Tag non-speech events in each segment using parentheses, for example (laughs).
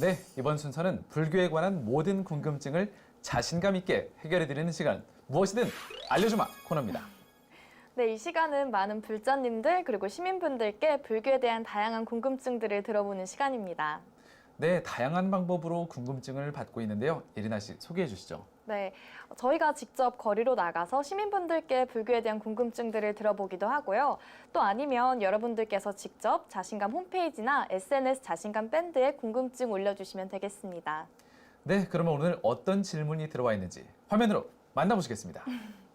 네, 이번 순서는 불교에 관한 모든 궁금증을 자신감 있게 해결해 드리는 시간 무엇이든 알려주마 코너입니다. 네, 이 시간은 많은 불자님들 그리고 시민분들께 불교에 대한 다양한 궁금증들을 들어보는 시간입니다. 네, 다양한 방법으로 궁금증을 받고 있는데요. 예린아 씨 소개해 주시죠. 네, 저희가 직접 거리로 나가서 시민분들께 불교에 대한 궁금증들을 들어보기도 하고요. 또 아니면 여러분들께서 직접 자신감 홈페이지나 SNS 자신감 밴드에 궁금증 올려주시면 되겠습니다. 네, 그러면 오늘 어떤 질문이 들어와 있는지 화면으로 만나보시겠습니다. (laughs)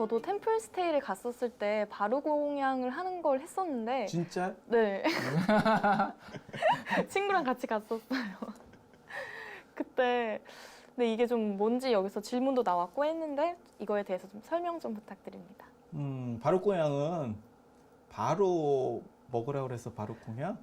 저도 템플 스테이를 갔었을 때 바로 공양을 하는 걸 했었는데 진짜 네. (laughs) 친구랑 같이 갔었어요. (laughs) 그때 근데 이게 좀 뭔지 여기서 질문도 나왔고 했는데 이거에 대해서 좀 설명 좀 부탁드립니다. 음, 바로 공양은 바로 먹으라 그래서 바로 공양?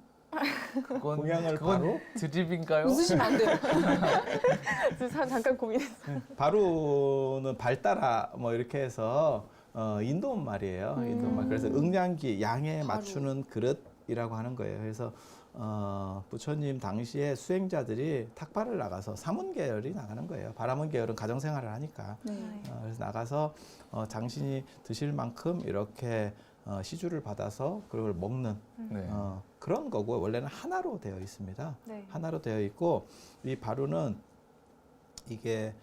그건, 공양을 그건 바로? 드립인가요? 웃으시면 안 돼요. (laughs) 그래서 잠깐 고민했어요. 네. 바로는 발따라 뭐 이렇게 해서 어, 인도 말이에요. 인도 말. 그래서 응량기 양에 바로. 맞추는 그릇이라고 하는 거예요. 그래서 어, 부처님 당시에 수행자들이 탁발을 나가서 사문 계열이 나가는 거예요. 바라문 계열은 가정 생활을 하니까. 네. 어, 그래서 나가서 어, 당신이 드실 만큼 이렇게 어, 시주를 받아서 그걸 먹는 네. 어, 그런 거고 원래는 하나로 되어 있습니다. 네. 하나로 되어 있고 이 바루는 이게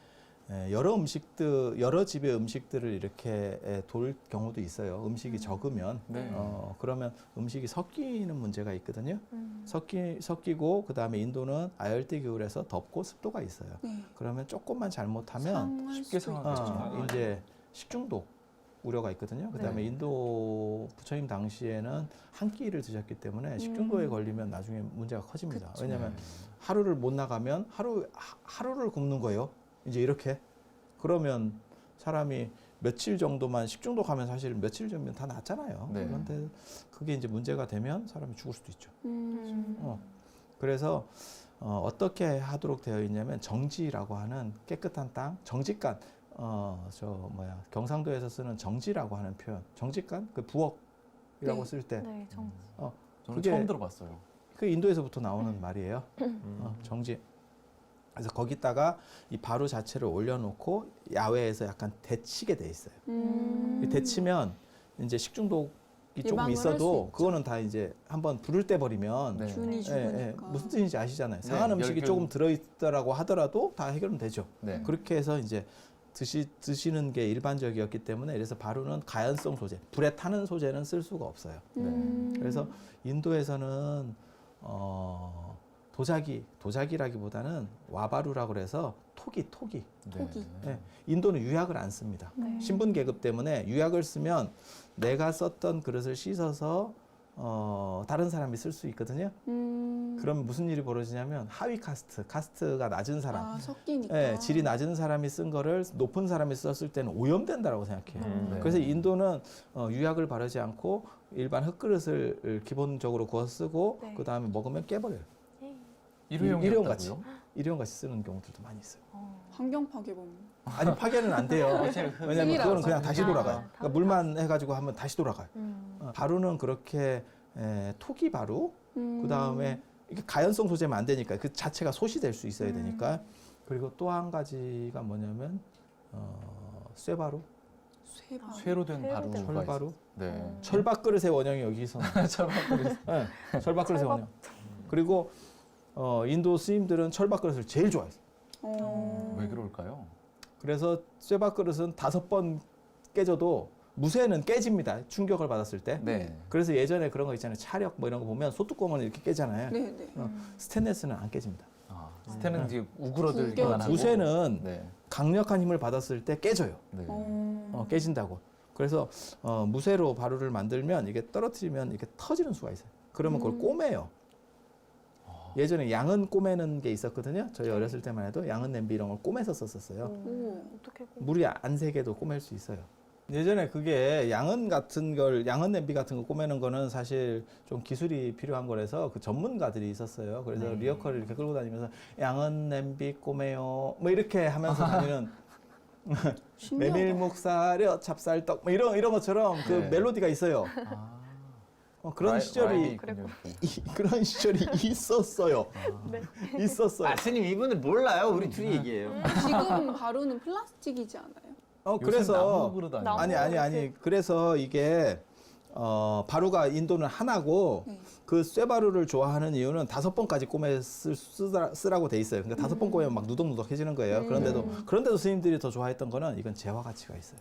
에, 여러 음식들 여러 집의 음식들을 이렇게 에, 돌 경우도 있어요. 음식이 적으면 네. 어, 그러면 음식이 섞이는 문제가 있거든요. 음. 섞이 섞이고 그 다음에 인도는 아열대 기울에서 덥고 습도가 있어요. 네. 그러면 조금만 잘못하면 쉽게. 있죠. 어, 이제 식중독 우려가 있거든요. 그다음에 네. 인도 부처님 당시에는 한 끼를 드셨기 때문에 식중독에 걸리면 나중에 문제가 커집니다. 그쵸. 왜냐하면 네. 하루를 못 나가면 하루 하- 하루를 굶는 거예요. 이제 이렇게 그러면 사람이 며칠 정도만 식중독하면 사실 며칠 전면 다 낫잖아요. 네. 그런데 그게 이제 문제가 되면 사람이 죽을 수도 있죠. 음. 어. 그래서 어, 어떻게 하도록 되어 있냐면 정지라고 하는 깨끗한 땅, 정직간, 어, 저 뭐야 경상도에서 쓰는 정지라고 하는 표현, 정직간 그 부엌이라고 네. 쓸 때, 네, 정. 어, 저는 그게- 처음 들어봤어요. 그 인도에서부터 나오는 말이에요. 음. (laughs) 어, 정지. 그래서 거기다가 이 바루 자체를 올려놓고 야외에서 약간 데치게 돼 있어요. 음. 이 데치면 이제 식중독이 조금 예방을 할수 있어도 있죠. 그거는 다 이제 한번 불을 때 버리면 네. 예, 죽으니까. 예. 무슨 뜻인지 아시잖아요. 상한 네, 음식이 열균. 조금 들어있더라고 하더라도 다 해결은 되죠. 네. 그렇게 해서 이제 드시, 드시는 게 일반적이었기 때문에 그래서 바로는 가연성 소재, 불에 타는 소재는 쓸 수가 없어요. 음. 그래서 인도에서는 어, 도자기, 도자기라기보다는 와바루라고 그래서 토기, 토기. 토기. 예, 인도는 유약을 안 씁니다. 네. 신분 계급 때문에 유약을 쓰면 내가 썼던 그릇을 씻어서 어, 다른 사람이 쓸 수 있거든요. 음. 그럼 무슨 일이 벌어지냐면 하위 카스트, 카스트가 낮은 사람, 아, 섞이니까. 예, 질이 낮은 사람이 쓴 거를 높은 사람이 썼을 때는 오염된다라고 생각해요. 음, 네. 그래서 인도는 어, 유약을 바르지 않고 일반 흙그릇을 기본적으로 구워 쓰고 네. 그 다음에 먹으면 깨버려요. 예. 일회용 일회용 같이. 일회용 같이 쓰는 경우들도 많이 있어요. 어. 환경 파괴범. 아니 파괴는 안 돼요. 왜냐면 그거는 그냥 다시 아, 돌아가요. 다 그러니까 물만 해가지고 하면 다시 돌아가요. 음. 어, 바루는 그렇게 에, 토기 바루 음. 그 다음에 이게 가연성 소재면 안 되니까 그 자체가 소시될 수 있어야 음. 되니까 그리고 또 한 가지가 뭐냐면 어, 쇠바루, 쇠바. 쇠로 된 철바루, 있어요. 네. 철밥 그릇의 원형이 여기서 철밥 그릇. 네, 철밥 그릇의. 원형. 그리고 어, 인도 스님들은 철밥 그릇을 제일 좋아해요. 어. 왜 그럴까요? 그래서 쇠밥 그릇은 다섯 번 깨져도 무쇠는 깨집니다. 충격을 받았을 때. 네. 그래서 예전에 그런 거 있잖아요. 차력 뭐 이런 거 보면 소뚜껑은 이렇게 깨잖아요. 네, 네. 어, 스테인레스는 안 깨집니다. 아, 스테는 이제 구겨- 우그러들기만 하고. 무쇠는 네. 강력한 힘을 받았을 때 깨져요. 네. 어. 어, 깨진다고. 그래서 어, 무쇠로 바루를 만들면 이게 떨어뜨리면 이게 터지는 수가 있어요. 그러면 그걸 음. 꼬매요. 예전에 양은 꼬매는 게 있었거든요. 저희 어렸을 때만 해도 양은 냄비 이런 걸 꼬매서 썼었어요. 오. 어떻게 고 물이 안 새게도 꼬맬 수 있어요. 예전에 그게 양은 같은 걸 양은 냄비 같은 거 꼬매는 거는 사실 좀 기술이 필요한 거라서 그 전문가들이 있었어요. 그래서 네. 리어커를 이렇게 끌고 다니면서 양은 냄비 꼬매요 뭐 이렇게 하면서 다니는 (laughs) 신기하다. 메밀묵 사려 찹쌀떡 뭐 이런 이런 것처럼 그 네. 멜로디가 있어요. 아, 어, 그런 라이- 시절이 있군요. (laughs) 이- 그런 시절이 있었어요. 네. 있었어요. 아, 스님 이분은 몰라요. 우리 둘이 얘기해요. 지금 바로는 플라스틱이지 않아요? 어 그래서 나무 그릇 아니에요? 나무. 아니 아니 아니 그래서 이게 어 바루가 인도는 하나고 네. 그 쇠바루를 좋아하는 이유는 다섯 번까지 꼬매 쓸, 쓰라, 쓰라고 돼 있어요. 그러니까 다섯 번 꼬매면 막 누덕누덕해지는 거예요. 그런데도 음. 그런데도 스님들이 더 좋아했던 거는 이건 재화 가치가 있어요.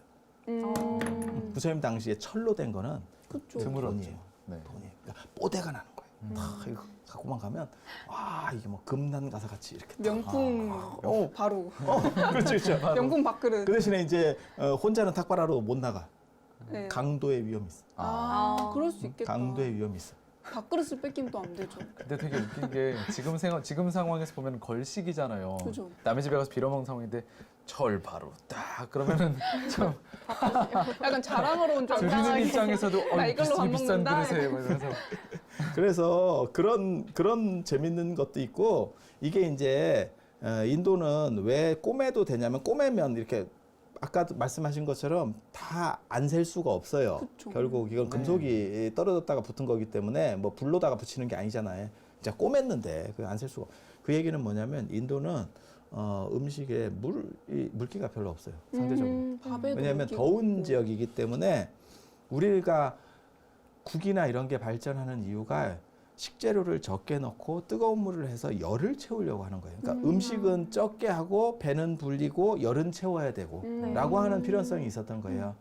음. 부처님 당시에 철로 된 거는 그쵸. 드물었죠. 돈이에요. 네. 돈이 그러니까 뽀대가 나는 거예요. 음. 다 이거 갖고만 가면 와 이게 뭐 금난 가사 같이 이렇게 딱. 명품 어, 바로 어, 그렇죠, 그렇죠. (laughs) 명품 밥그릇. 그 대신에 이제 어, 혼자는 탁발하러 못 나가. 네. 강도의 위험이 있어. 아, 아. 그럴 수 있겠다. 강도의 위험이 있어. 밥그릇을 뺏기면 또 안 되죠. 근데 되게 웃긴 게 지금 생각 지금 상황에서 보면 걸식이잖아요. 그죠. 남의 집에 가서 빌어먹는 상황인데 철 바로 딱 그러면은 (laughs) 참 약간 자랑으로 온 줄. 드리는 입장에서도 나 어 이걸로 밥 비싼, 비싼 먹는다. 그릇에 막 이러면서 그래서 그런 그런 재밌는 것도 있고 이게 이제 어, 인도는 왜 꼬매도 되냐면 꼬매면 이렇게 아까 말씀하신 것처럼 다 안 셀 수가 없어요. 그쵸. 결국 이건 금속이 떨어졌다가 붙은 거기 때문에 뭐 불로다가 붙이는 게 아니잖아요. 진짜 꼬맸는데 그 안 셀 수가. 없- 그 얘기는 뭐냐면 인도는 어, 음식에 물 이, 물기가 별로 없어요. 상대적으로. 음, 밥에도 왜냐하면 물기가 더운. 지역이기 때문에 우리가 국이나 이런 게 발전하는 이유가 식재료를 적게 넣고 뜨거운 물을 해서 열을 채우려고 하는 거예요. 그러니까 음. 음. 식은 적게 하고 배는 불리고 열은 채워야 되고 음. 라고 하는 필요성이 있었던 거예요.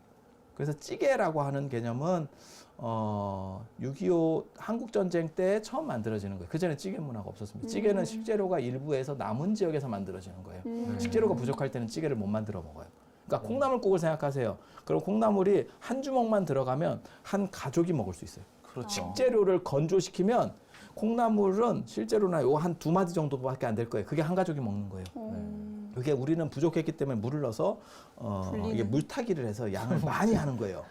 그래서 찌개라고 하는 개념은 어, 6.25 한국 전쟁 때 처음 만들어지는 거예요. 그 전에 찌개 문화가 없었습니다. 찌개는 음. 식재료가 일부에서 남은 지역에서 만들어지는 거예요. 음. 식재료가 부족할 때는 찌개를 못 만들어 먹어요. 그러니까 콩나물국을 생각하세요. 그럼 콩나물이 한 주먹만 들어가면 한 가족이 먹을 수 있어요. 그렇죠. 식재료를 건조시키면 콩나물은 실제로나 요 한 두 마디 정도밖에 안 될 거예요. 그게 한 가족이 먹는 거예요. 어. 그게 우리는 부족했기 때문에 물을 넣어서 어, 불리는. 이게 물타기를 해서 양을 (laughs) 많이 하는 거예요.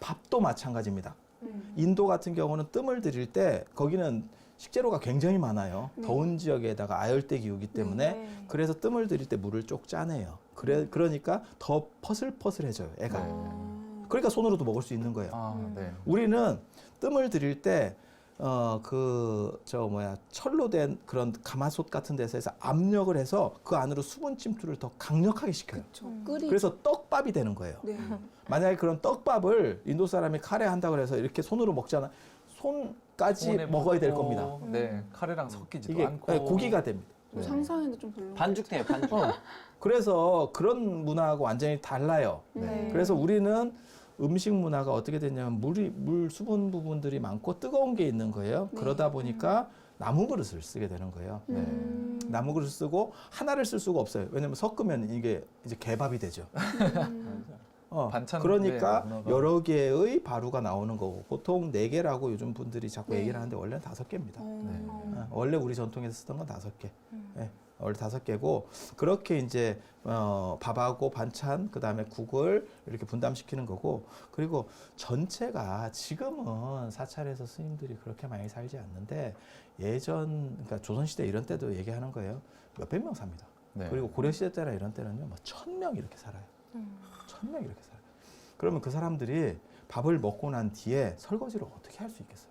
밥도 마찬가지입니다. 음. 인도 같은 경우는 뜸을 들일 때 거기는 식재료가 굉장히 많아요. 네. 더운 지역에다가 아열대 기후기 때문에 네. 그래서 뜸을 들일 때 물을 쪽 짜내요. 그래 그러니까 더 퍼슬퍼슬해져요. 애가. 네. 아. 그러니까 손으로도 먹을 수 있는 거예요. 아, 음. 네. 우리는 뜸을 들일 때 어 그 저 뭐야 철로 된 그런 가마솥 같은 데서 해서 압력을 해서 그 안으로 수분 침투를 더 강력하게 시켜요. 음. 끓이. 그래서 떡밥이 되는 거예요. 네. 만약에 그런 떡밥을 인도 사람이 카레 한다고 해서 이렇게 손으로 먹잖아. 손까지 손에 먹어야 될 겁니다. 네, 카레랑 섞이지도 이게 않고 네, 고기가 됩니다. 좀 네. 상상해도 좀 별로. 반죽돼요, 반죽. 어. 그래서 그런 문화하고 완전히 달라요. 네. 그래서 우리는 음식 문화가 어떻게 됐냐면 물이 물 수분 부분들이 많고 뜨거운 게 있는 거예요. 네. 그러다 보니까 나무 그릇을 쓰게 되는 거예요. 네. 음. 나무 그릇 쓰고 하나를 쓸 수가 없어요. 왜냐면 섞으면 이게 이제 개밥이 되죠. 음. (laughs) 어, 반찬 그러니까 네. 여러 개의 바루가 나오는 거고 보통 네 개라고 요즘 분들이 자꾸 네. 얘기를 하는데 원래는 다섯 개입니다. 네. 어, 원래 우리 전통에서 쓰던 건 다섯 개. 음. 예, 원래 다섯 개고 그렇게 이제 어, 밥하고 반찬 그다음에 국을 이렇게 분담시키는 거고 그리고 전체가 지금은 사찰에서 스님들이 그렇게 많이 살지 않는데 예전 그러니까 조선 시대 이런 때도 얘기하는 거예요. 몇백 명 삽니다. 네. 그리고 고려 시대 때나 이런 때는요, 뭐 천 명 이렇게 살아요. 음. 천명 이렇게 살아요. 그러면 그 사람들이 밥을 먹고 난 뒤에 설거지를 어떻게 할 수 있겠어요?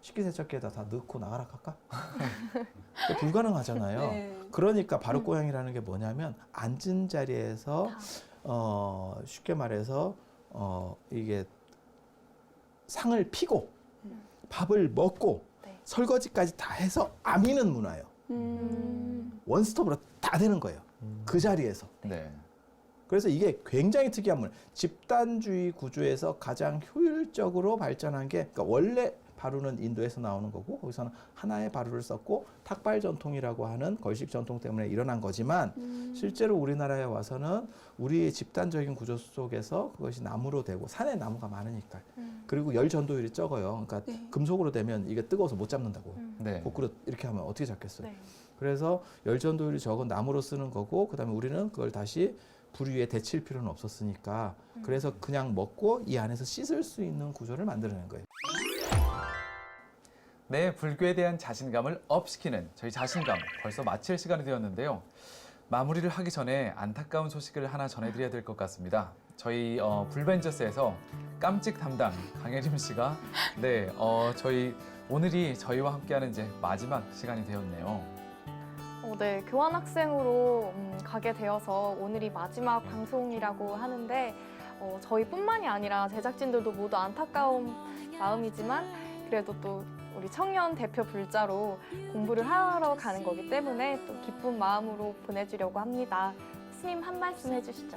식기세척기에다 다 넣고 나가라 할까? (laughs) 불가능하잖아요. 네. 그러니까 바르고양이라는 게 뭐냐면 앉은 자리에서 어 쉽게 말해서 어 이게 상을 피고 음. 밥을 먹고 네. 설거지까지 다 해서 아미는 문화예요. 음. 원스톱으로 다 되는 거예요. 음. 그 자리에서. 네. 그래서 이게 굉장히 특이한 문화. 집단주의 구조에서 가장 효율적으로 발전한 게 그러니까 원래 바루는 인도에서 나오는 거고 거기서는 하나의 바루를 썼고 탁발 전통이라고 하는 걸식 전통 때문에 일어난 거지만 음. 실제로 우리나라에 와서는 우리의 집단적인 구조 속에서 그것이 나무로 되고 산에 나무가 많으니까 음. 그리고 열 전도율이 적어요. 그러니까 네. 금속으로 되면 이게 뜨거워서 못 잡는다고. 음. 네. 고꾸로 이렇게 하면 어떻게 잡겠어요? 네. 그래서 열 전도율이 적은 나무로 쓰는 거고 그다음에 우리는 그걸 다시 불 위에 데칠 필요는 없었으니까 그래서 그냥 먹고 이 안에서 씻을 수 있는 구조를 만들어낸 거예요. 네, 불교에 대한 자신감을 업시키는 저희 자신감 벌써 마칠 시간이 되었는데요. 마무리를 하기 전에 안타까운 소식을 하나 전해드려야 될 것 같습니다. 저희 어, 불벤저스에서 깜찍 담당 강혜림 씨가 네, 어, 저희 오늘이 저희와 함께하는 이제 마지막 시간이 되었네요. 어, 네, 교환학생으로 음, 가게 되어서 오늘이 마지막 방송이라고 하는데 어, 저희뿐만이 아니라 제작진들도 모두 안타까운 마음이지만 그래도 또 우리 청년 대표 불자로 공부를 하러 가는 거기 때문에 또 기쁜 마음으로 보내주려고 합니다. 스님 한 말씀 해주시죠.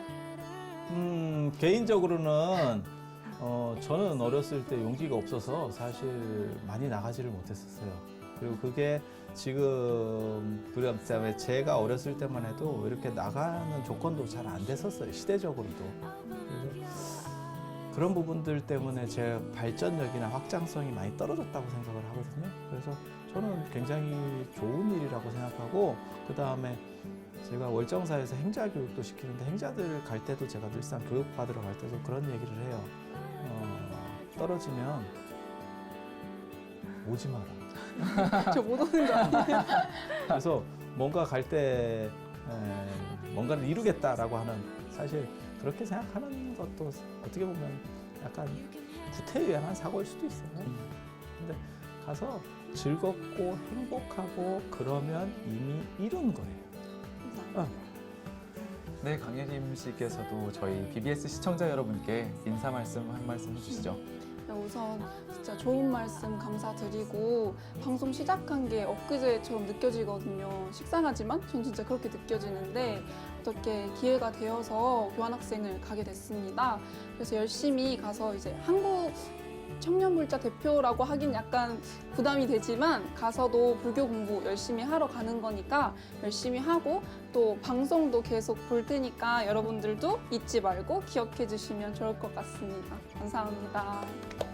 음, 개인적으로는 어, 저는 어렸을 때 용기가 없어서 사실 많이 나가지를 못했었어요. 그리고 그게 지금 그다음에 제가 어렸을 때만 해도 이렇게 나가는 조건도 잘 안 됐었어요. 시대적으로도. 그런 부분들 때문에 제 발전력이나 확장성이 많이 떨어졌다고 생각을 하거든요. 그래서 저는 굉장히 좋은 일이라고 생각하고 그 다음에 제가 월정사에서 행자 교육도 시키는데 행자들 갈 때도 제가 늘상 교육 받으러 갈 때도 그런 얘기를 해요. 어, 떨어지면 오지 마라. (laughs) 저 못 오는 거 아니에요? (laughs) 그래서 뭔가 갈 때 뭔가를 이루겠다라고 하는 사실 그렇게 생각하는 것도 어떻게 보면 약간 구태의연한 사고일 수도 있어요. 근데 가서 즐겁고 행복하고 그러면 이미 이룬 거예요. 어. 네, 강혜림 씨께서도 저희 BBS 시청자 여러분께 인사 말씀 한 말씀 해주시죠. 네, 우선 진짜 좋은 말씀 감사드리고 방송 시작한 게 엊그제처럼 느껴지거든요. 식상하지만 전 진짜 그렇게 느껴지는데 어떻게 기회가 되어서 교환학생을 가게 됐습니다. 그래서 열심히 가서 이제 한국 청년불자 대표라고 하긴 약간 부담이 되지만 가서도 불교 공부 열심히 하러 가는 거니까 열심히 하고 또 방송도 계속 볼 테니까 여러분들도 잊지 말고 기억해 주시면 좋을 것 같습니다. 감사합니다.